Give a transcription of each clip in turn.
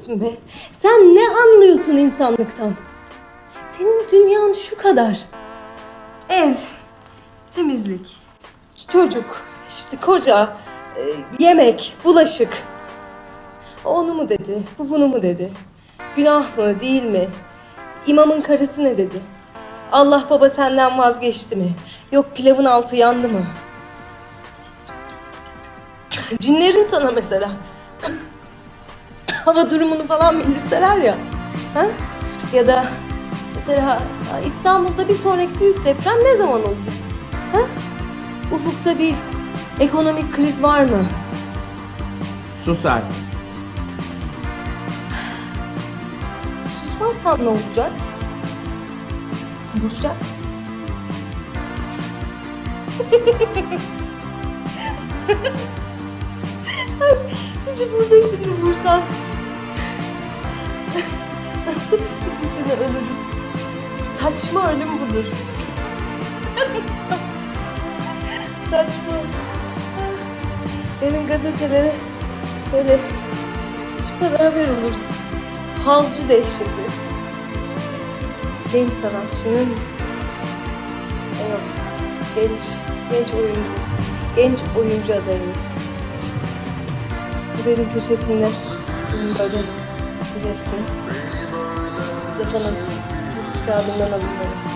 anlıyorsun be? Sen ne anlıyorsun insanlıktan? Senin dünyan şu kadar. Ev, temizlik, çocuk, işte koca, e, yemek, bulaşık. O Onu mu dedi, bu bunu mu dedi? Günah mı, değil mi? İmamın karısı ne dedi? Allah baba senden vazgeçti mi? Yok pilavın altı yandı mı? Cinlerin sana mesela hava durumunu falan bildirseler ya. Ha? Ya da mesela İstanbul'da bir sonraki büyük deprem ne zaman olacak? Ha? Ufukta bir ekonomik kriz var mı? Sus artık. Susmazsan ne olacak? Vuracak mısın? Bizi burada şimdi vursan ölürüz? Saçma ölüm budur. Saçma. Benim gazetelere böyle şu kadar haber oluruz. Falcı dehşeti. Genç sanatçının e yok, genç genç oyuncu genç oyuncu adayı. Haberin köşesinde benim böyle bir resmim. Mustafa'nın nüfus kağıdından alınma resmi.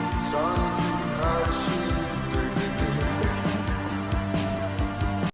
Bir resmi falan.